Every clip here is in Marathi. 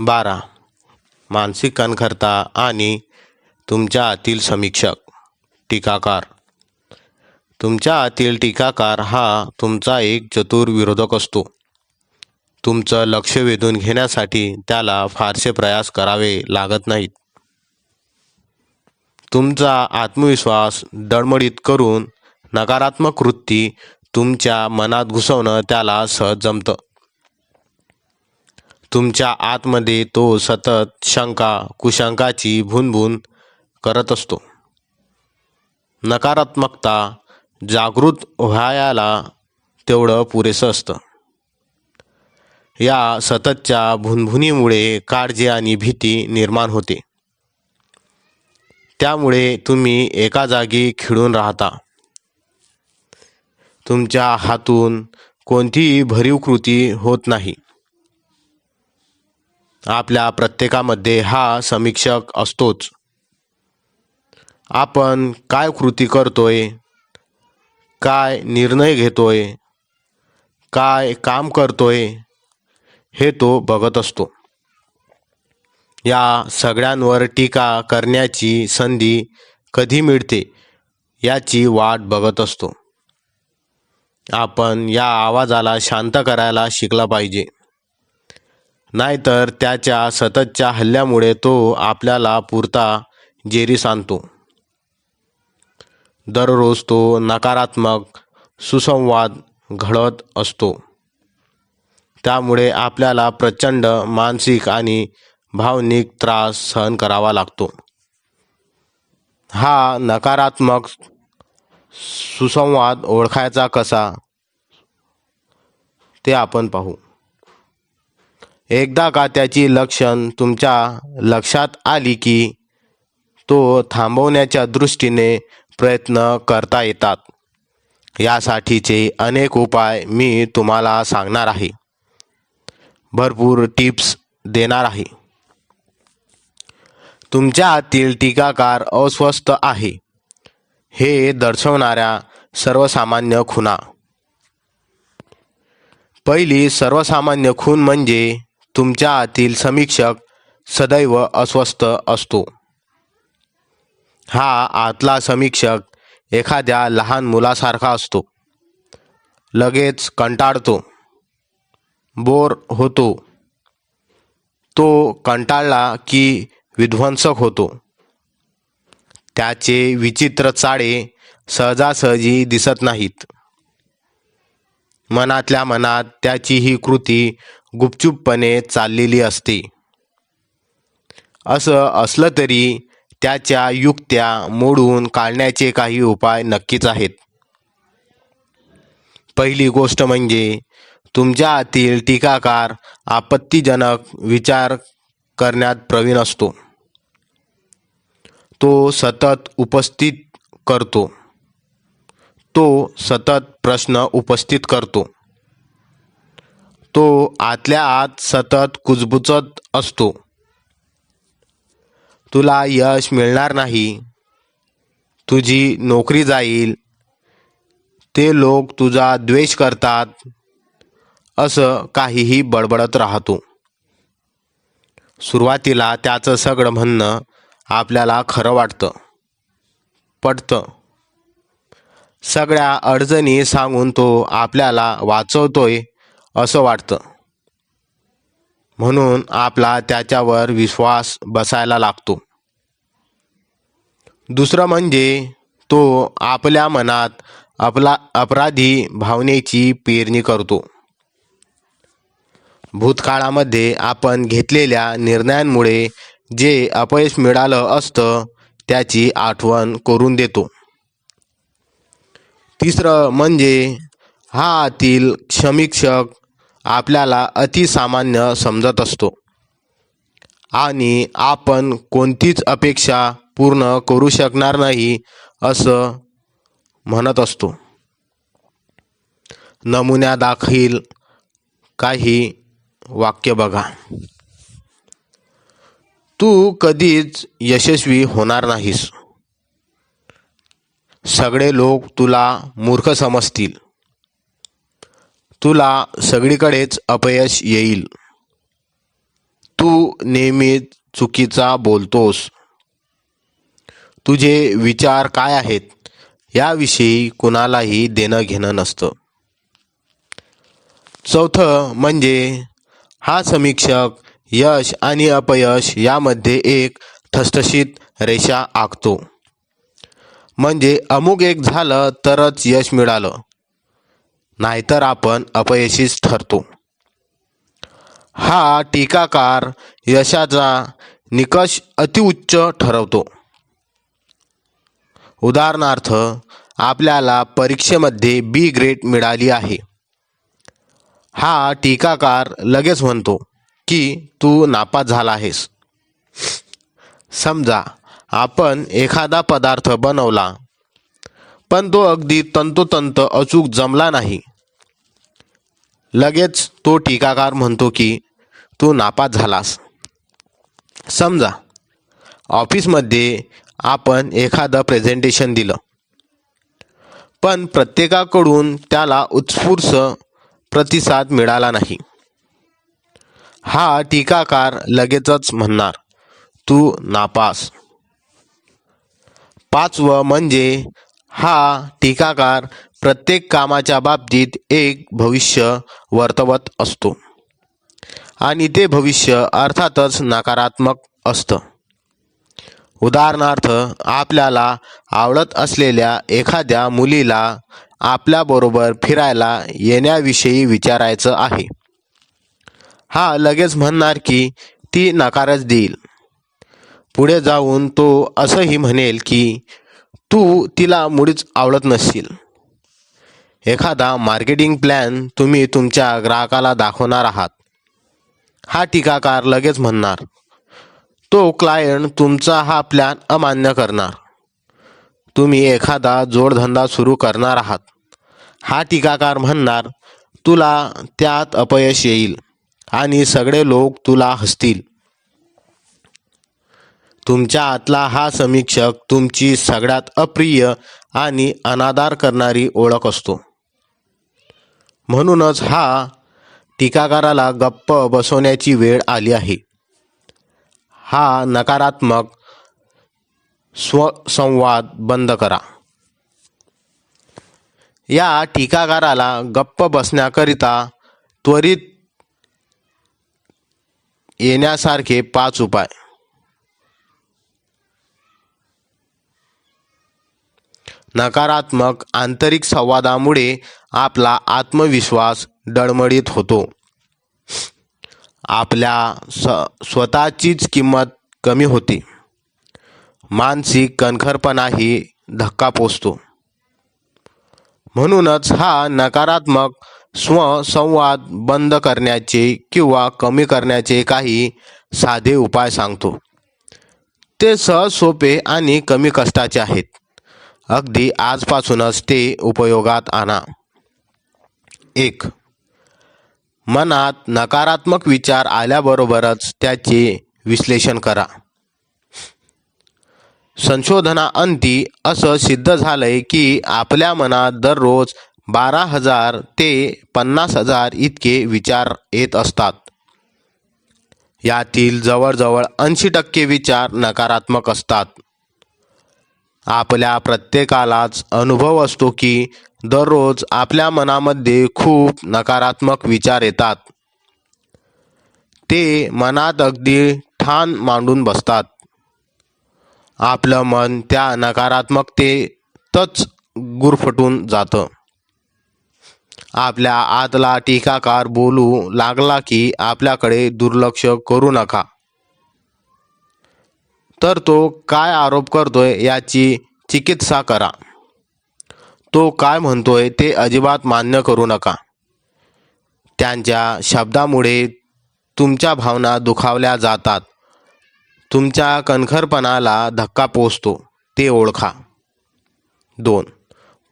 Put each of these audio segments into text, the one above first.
बारा. मानसिक कणखरता आणि तुमच्या आतील समीक्षक. टीकाकार. तुमच्या आतील टीकाकार हा तुमचा एक चतुर विरोधक असतो. तुमचं लक्ष वेधून घेण्यासाठी त्याला फारसे प्रयास करावे लागत नाहीत. तुमचा आत्मविश्वास डळमळीत करून नकारात्मक वृत्ती तुमच्या मनात घुसवणं त्याला सहज जमतं. तुमच्या आतमध्ये तो सतत शंका कुशंकाची भुनभुन करत असतो. नकारात्मकता जागृत व्हायला तेवढं पुरेसं असतं. या सततच्या भुनभुनीमुळे काळजी आणि भीती निर्माण होते. त्यामुळे तुम्ही एका जागी खिळून राहता. तुमच्या हातून कोणतीही भरीव कृती होत नाही. आपल्या प्रत्येकामध्ये हा समीक्षक असतोच. आपण काय कृती करतोय? काय निर्णय घेतोय? काय काम करतोय? हे तो बघत असतो. या सगळ्यांवर टीका करण्याची संधी कधी मिळते याची वाट बघत असतो. आपण या आवाजाला शांत करायला शिकला पाहिजे. नाहीतर त्याच्या सततच्या हल्ल्यामुळे तो आपल्याला पुरता जेरी सांगतो दररोज तो नकारात्मक सुसंवाद घडत असतो. त्यामुळे आपल्याला प्रचंड मानसिक आणि भावनिक त्रास सहन करावा लागतो. हा नकारात्मक सुसंवाद ओळखायचा कसा? ते आपण पाहू. एकदा का त्याची लक्षण तुमच्या लक्षात आली की तो थांबवण्याच्या दृष्टीने प्रयत्न करता येतात. यासाठीचे अनेक उपाय मी तुम्हाला सांगणार आहे. भरपूर टिप्स देणार आहे. तुमच्या आतील टीकाकार अस्वस्थ आहे. हे दर्शवणाऱ्या सर्वसामान्य खुणा. पहिली सर्वसामान्य खून म्हणजे तुमच्या आतील समीक्षक सदैव अस्वस्थ असतो. हा आतला समीक्षक एखाद्या लहान मुलासारखा असतो. लगेच कंटाळतो. बोर होतो. तो कंटाळला की विध्वंसक होतो. त्याचे विचित्र चाळे सहजासहजी दिसत नाहीत. मनातल्या मनात त्याची ही कृती गुपचूपपणे चाललेली असते. असं असलं तरी त्याच्या युक्त्या मोडून काढण्याचे काही उपाय नक्कीच आहेत. पहिली गोष्ट म्हणजे तुमच्या आतील टीकाकार आपत्तीजनक विचार करण्यात प्रवीण असतो. तो सतत उपस्थित करतो. तो सतत प्रश्न उपस्थित करतो. तो आतल्या आत सतत कुजबुजत असतो. तुला यश मिळणार नाही. तुझी नोकरी जाईल. ते लोक तुझा द्वेष करतात. असं काहीही बडबडत राहतो. सुरुवातीला त्याचं सगळं म्हणणं आपल्याला खरं वाटतं. पटतं. सगळ्या अडचणी सांगून तो आपल्याला वाचवतोय असं वाटतं. म्हणून आपला त्याच्यावर विश्वास बसायला लागतो. दुसरं म्हणजे तो आपल्या मनात आपला अपराधी भावनेची पेरणी करतो. भूतकाळामध्ये आपण घेतलेल्या निर्णयांमुळे जे अपयश मिळालं असतं त्याची आठवण करून देतो. तिसरं म्हणजे हा आतील समीक्षक आपल्याला अतिसामान्य समजत असतो. आणि आपण कोणतीच अपेक्षा पूर्ण करू शकणार नाही असं म्हणत असतो. नमुन्यादाखील काही वाक्य बघा. तू कधीच यशस्वी होणार नाहीस. सगळे लोक तुला मूर्ख समजतील. तुला सगळीकडेच अपयश येईल. तू नेहमी चुकीचा बोलतोस. तुझे विचार काय आहेत? याविषयी कुणालाही देणं घेणं नसतं. चौथं म्हणजे हा समीक्षक यश आणि अपयश यामध्ये एक ठसठशीत रेषा आखतो. म्हणजे अमुक एक झालं तरच यश मिळालं. नाहीतर आपण अपयशीच ठरतो. हा टीकाकार यशाचा निकष अतिउच्च ठरवतो. उदाहरणार्थ आपल्याला परीक्षेमध्ये बी ग्रेड मिळाली आहे. हा टीकाकार लगेच म्हणतो की तू नापास झाला आहेस. समजा आपण एखादा पदार्थ बनवला पण तो अगदी तंतोतंत अचूक जमला नाही. लगेच तो टीकाकार म्हणतो की तू नापास झालास. समजा ऑफिसमध्ये आपण एखादं प्रेझेंटेशन दिलं पण प्रत्येकाकडून त्याला उत्स्फूर्त प्रतिसाद मिळाला नाही. हा टीकाकार लगेचच म्हणणार तू नापास. पाचवं म्हणजे हा टीकाकार प्रत्येक कामाच्या बाबतीत एक भविष्य वर्तवत असतो. आणि ते भविष्य अर्थातच नकारात्मक असतं. उदाहरणार्थ आपल्याला आवडत असलेल्या एखाद्या मुलीला आपल्याबरोबर फिरायला येण्याविषयी विचारायचं आहे. हा लगेच म्हणणार की ती नकारच देईल. पुढे जाऊन तो असंही म्हणेल की तू तिला मुळीच आवडत नसशील. एखादा मार्केटिंग प्लॅन तुम्ही तुमच्या ग्राहकाला दाखवणार आहात. हा टीकाकार लगेच म्हणणार तो क्लायंट तुमचा हा प्लॅन अमान्य करणार. तुम्ही एखादा जोडधंदा सुरू करणार आहात. हा टीकाकार म्हणणार तुला त्यात अपयश येईल आणि सगळे लोक तुला हसतील. तुमच्या आतला हा समीक्षक तुमची सगळ्यात अप्रिय आणि अनादार करणारी ओळख असतो. म्हणूनच हा टीकाकाराला गप्प बसवण्याची वेळ आली आहे. हा नकारात्मक स्वसंवाद बंद करा. या टीकाकाराला गप्प बसण्याकरिता त्वरित येण्यासारखे पाच उपाय. नकारात्मक आंतरिक संवादामुळे आपला आत्मविश्वास डळमळीत होतो. आपल्या स स्वतःचीच किंमत कमी होते. मानसिक कणखरपणाही धक्का पोचतो. म्हणूनच हा नकारात्मक स्वसंवाद बंद करण्याचे किंवा कमी करण्याचे काही साधे उपाय सांगतो. ते सहज सोपे आणि कमी कष्टाचे आहेत. अगदी आजपासूनच ते उपयोगात आणा. एक मनात नकारात्मक विचार आल्याबरोबरच त्याचे विश्लेषण करा. संशोधनाअंती असं सिद्ध झालंय की आपल्या मनात दररोज बारा हजार ते पन्नास हजार इतके विचार येत असतात. यातील जवळजवळ ऐंशी टक्के विचार नकारात्मक असतात. आपल्या प्रत्येकालाच अनुभव असतो की दररोज आपल्या मनामध्ये खूप नकारात्मक विचार येतात. ते मनात अगदी ठाण मांडून बसतात. आपलं मन त्या नकारात्मकतेतच गुरफटून जातं. आपल्या आतला टीकाकार बोलू लागला की आपल्याकडे दुर्लक्ष करू नका. तर तो काय आरोप करतोय याची चिकित्सा करा. तो काय म्हणतोय ते अजिबात मान्य करू नका. त्यांच्या शब्दामुळे तुमच्या भावना दुखावल्या जातात. तुमच्या कणखरपणाला धक्का पोचतो ते ओळखा. दोन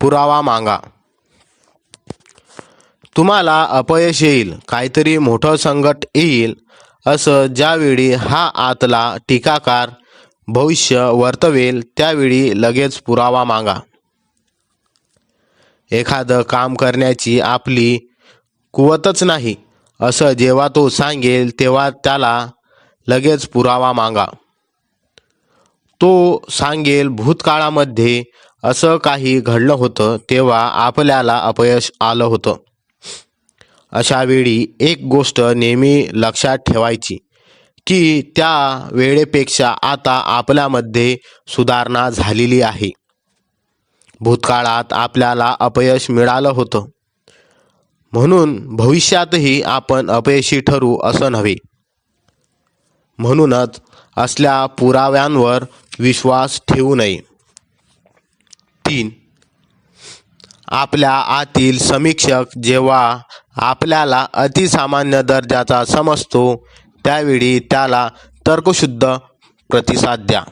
पुरावा मागा. तुम्हाला अपयश येईल काहीतरी मोठं संकट येईल असं ज्यावेळी हा आतला टीकाकार भविष्य वर्तवेल त्यावेळी लगेच पुरावा मागा. एखादं काम करण्याची आपली कुवतच नाही असं जेव्हा तो सांगेल तेव्हा त्याला लगेच पुरावा मागा. तो सांगेल भूतकाळामध्ये असं काही घडलं होतं तेव्हा आपल्याला अपयश आलं होतं. अशा वेळी एक गोष्ट नेहमी लक्षात ठेवायची. की त्या वेळेपेक्षा आता आपल्यामध्ये सुधारणा झालेली आहे. भूतकाळात आपल्याला अपयश मिळालं होतं. म्हणून भविष्यातही आपण अपयशी ठरू असं नव्हे. म्हणूनच असल्या पुराव्यांवर विश्वास ठेवू नये. तीन आपल्या आतील समीक्षक जेव्हा आपल्याला अतिसामान्य दर्जाचा समजतो त्यावेळी त्याला तर्कशुद्ध प्रतिसाद द्या.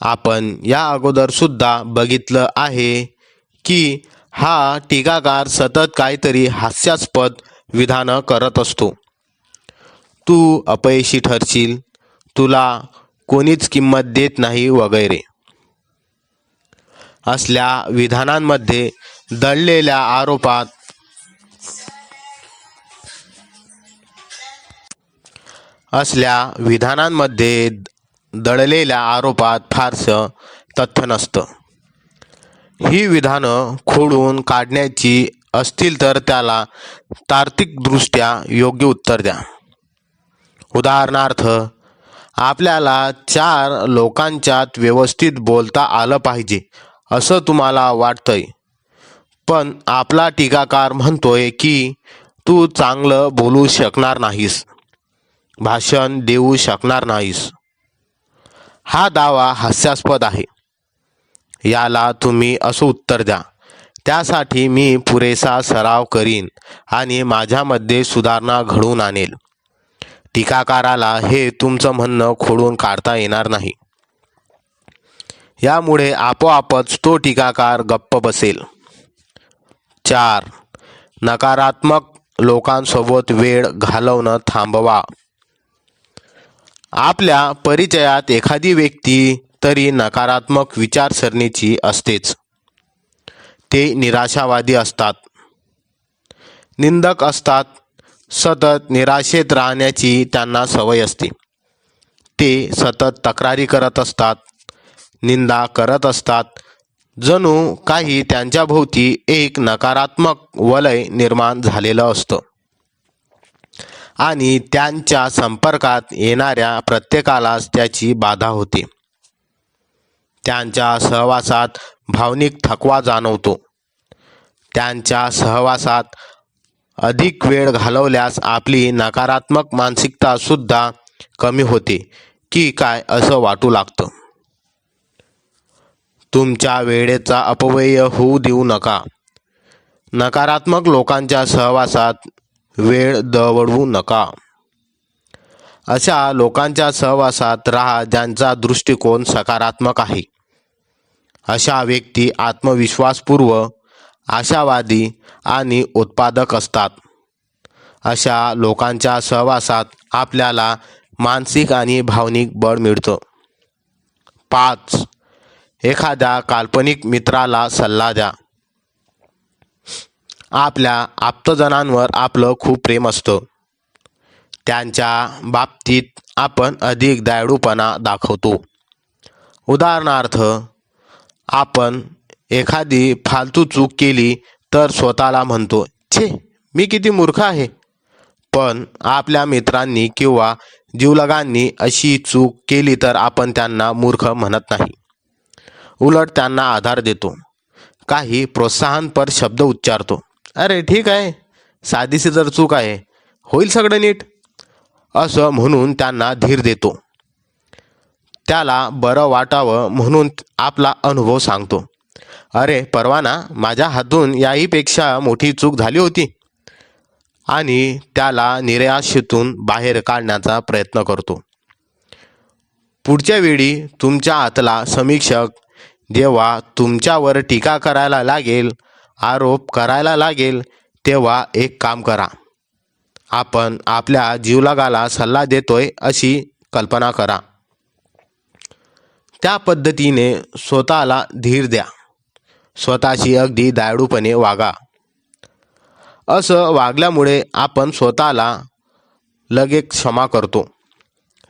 आपण या अगोदर सुद्धा बघितलं आहे की हा टीकाकार सतत काहीतरी हास्यास्पद विधानं करत असतो. तू अपयशी ठरशील. तुला कोणीच किंमत देत नाही वगैरे. असल्या विधानांमध्ये दडलेल्या आरोपात असल्या विधानांमध्ये दडलेल्या आरोपात फारसं तथ्य नसतं. ही विधानं खोडून काढण्याची असतील तर त्याला तार्किकदृष्ट्या योग्य उत्तर द्या. उदाहरणार्थ आपल्याला चार लोकांच्यात व्यवस्थित बोलता आलं पाहिजे असं तुम्हाला वाटतंय. पण आपला टीकाकार म्हणतोय की तू चांगलं बोलू शकणार नाहीस. भाषण देऊ शकणार नाहीस. हा दावा हास्यास्पद आहे. याला तुम्ही असं उत्तर द्या. त्यासाठी मी पुरेसा सराव करीन आणि माझ्यामध्ये सुधारणा घडवून आणेल. टीकाकाराला हे तुमचं म्हणणं खोडून काढता येणार नाही. यामुळे आपोआपच तो टीकाकार गप्प बसेल. चार. नकारात्मक लोकांसोबत वेळ घालवणं थांबवा. आपल्या परिचयात एखादी व्यक्ती तरी नकारात्मक विचारसरणीची असतेच. ते निराशावादी असतात. निंदक असतात. सतत निराशेत राहण्याची त्यांना सवय असते. ते सतत तक्रारी करत असतात. निंदा करत असतात. जणू काही त्यांच्याभोवती एक नकारात्मक वलय निर्माण झालेलं असतं. आणि त्यांच्या संपर्कात येणाऱ्या प्रत्येकालाच त्याची बाधा होते. त्यांच्या सहवासात भावनिक थकवा जाणवतो. त्यांच्या सहवासात अधिक वेळ घालवल्यास आपली नकारात्मक मानसिकतासुद्धा कमी होते की काय असं वाटू लागतं. तुमच्या वेळेचा अपव्यय होऊ देऊ नका. नकारात्मक लोकांच्या सहवासात वेळ दवडवू नका. अशा लोकांच्या सहवासात राहा ज्यांचा दृष्टिकोन सकारात्मक आहे. अशा व्यक्ती आत्मविश्वासपूर्व आशावादी आणि उत्पादक असतात. अशा लोकांच्या सहवासात आपल्याला मानसिक आणि भावनिक बळ मिळतं. पाच एखाद्या काल्पनिक मित्राला सल्ला द्या. आपल्या आप्तजनांवर आपलं खूप प्रेम असतं. त्यांच्या बाबतीत आपण अधिक दयाळूपणा दाखवतो. उदाहरणार्थ आपण एखादी फालतू चूक केली तर स्वतःला म्हणतो छे मी किती मूर्ख आहे. पण आपल्या मित्रांनी किंवा जीवलगांनी अशी चूक केली तर आपण त्यांना मूर्ख म्हणत नाही. उलट त्यांना आधार देतो. काही प्रोत्साहनपर शब्द उच्चारतो. अरे ठीक आहे. साधीशी जर चूक आहे. होईल सगळं नीट. असं म्हणून त्यांना धीर देतो. त्याला बरं वाटावं म्हणून आपला अनुभव सांगतो. अरे परवाना माझ्या हातून याहीपेक्षा मोठी चूक झाली होती. आणि त्याला निराशेतून बाहेर काढण्याचा प्रयत्न करतो. पुढच्या वेळी तुमच्या हातला समीक्षक जेव्हा तुमच्यावर टीका करायला लागेल. आरोप करायला लागेल तेव्हा एक काम करा. आपण आपल्या जीवलगाला सल्ला देतोय अशी कल्पना करा. त्या पद्धतीने स्वतःला धीर द्या. स्वतःशी अगदी दयाळूपणे वागा. असं वागल्यामुळे आपण स्वतःला लगेच क्षमा करतो.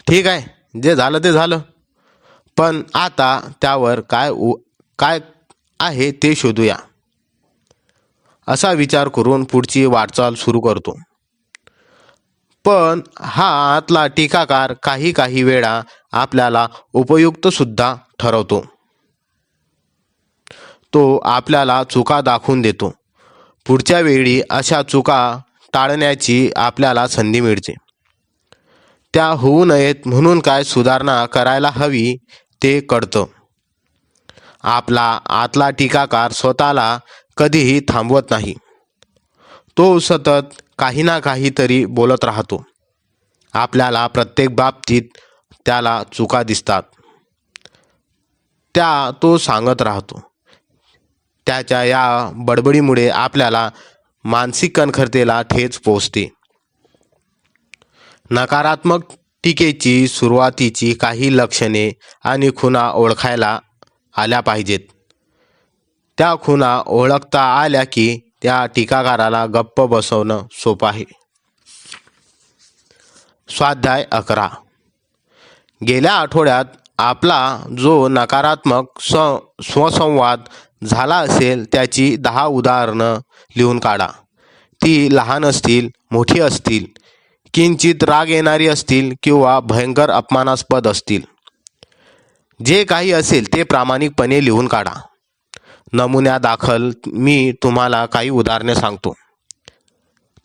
ठीक आहे जे झालं ते झालं. पण आता त्यावर काय उ काय आहे ते शोधूया. असा विचार करून पुढची वाटचाल सुरू करतो. पण हा आतला टीकाकार काही काही वेळा आपल्याला उपयुक्त सुद्धा ठरवतो. तो आपल्याला चुका दाखवून देतो. पुढच्या वेळी अशा चुका टाळण्याची आपल्याला संधी मिळते. त्या होऊ नयेत म्हणून काय सुधारणा करायला हवी ते कळतं. आपला आतला टीकाकार स्वतःला कधीही थांबवत नाही. तो सतत काही ना काहीतरी बोलत राहतो. आपल्याला प्रत्येक बाबतीत त्याला चुका दिसतात. त्या तो सांगत राहतो. त्याच्या या बडबडीमुळे आपल्याला मानसिक कणखरतेला ठेच पोचते. नकारात्मक टीकेची सुरुवातीची काही लक्षणे आणि खुणा ओळखायला आल्या पाहिजेत. त्या खुणा ओळखता आल्या की त्या टीकाकाराला गप्प बसवणं सोपं आहे. स्वाध्याय अकरा. गेल्या आठवड्यात आपला जो नकारात्मक स स्वसंवाद झाला असेल त्याची दहा उदाहरणं लिहून काढा. ती लहान असतील मोठी असतील किंचित राग येणारी असतील किंवा भयंकर अपमानास्पद असतील. जे काही असेल ते प्रामाणिकपणे लिहून काढा. नमुन्यादाखल मी तुम्हाला काही उदाहरणे सांगतो.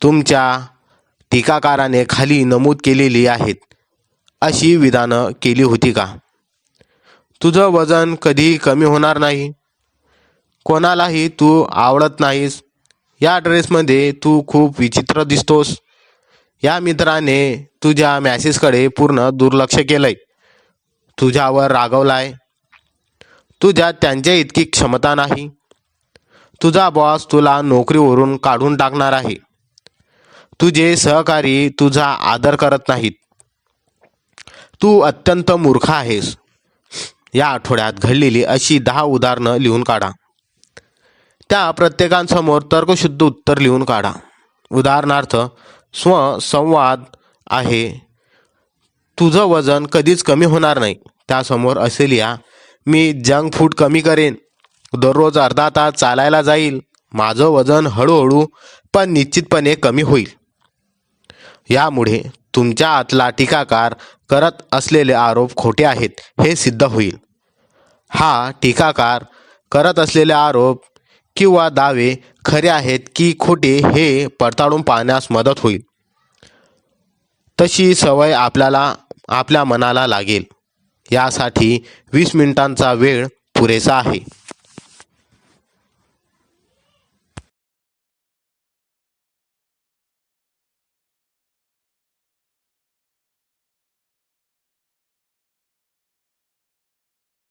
तुमच्या टीकाकाराने खाली नमूद केलेली आहेत. अशी विधानं केली होती का? तुझं वजन कधी कमी होणार नाही? कोणालाही तू आवडत नाहीस. या ड्रेसमध्ये तू खूप विचित्र दिसतोस. या मित्राने तुझ्या मॅसेजकडे पूर्ण दुर्लक्ष केलंय. तुझ्यावर रागवलाय. तुझ्यात त्यांच्या इतकी क्षमता नाही. तुझा बॉस तुला नोकरीवरून काढून टाकणार आहे. तुझे सहकारी तुझा आदर करत नाहीत. तू अत्यंत मूर्ख आहेस. या आठवड्यात घडलेली अशी दहा उदाहरणं लिहून काढा. त्या प्रत्येकांसमोर तर्कशुद्ध उत्तर लिहून काढा. उदाहरणार्थ स्वसंवाद आहे. तुझं वजन कधीच कमी होणार नाही. त्यासमोर असे लिहा मी जंक फूड कमी करेन. दररोज अर्धा तास चालायला जाईल. माझं वजन हळूहळू पण निश्चितपणे कमी होईल. यामुळे तुमच्या आतला टीकाकार करत असलेले आरोप खोटे आहेत हे सिद्ध होईल. हा टीकाकार करत असलेले आरोप किंवा दावे खरे आहेत की खोटे हे पडताळून पाहण्यास मदत होईल. तशी सवय आपल्याला आपल्या मनाला लागेल. यासाठी वीस मिनिटांचा वेळ पुरेसा आहे.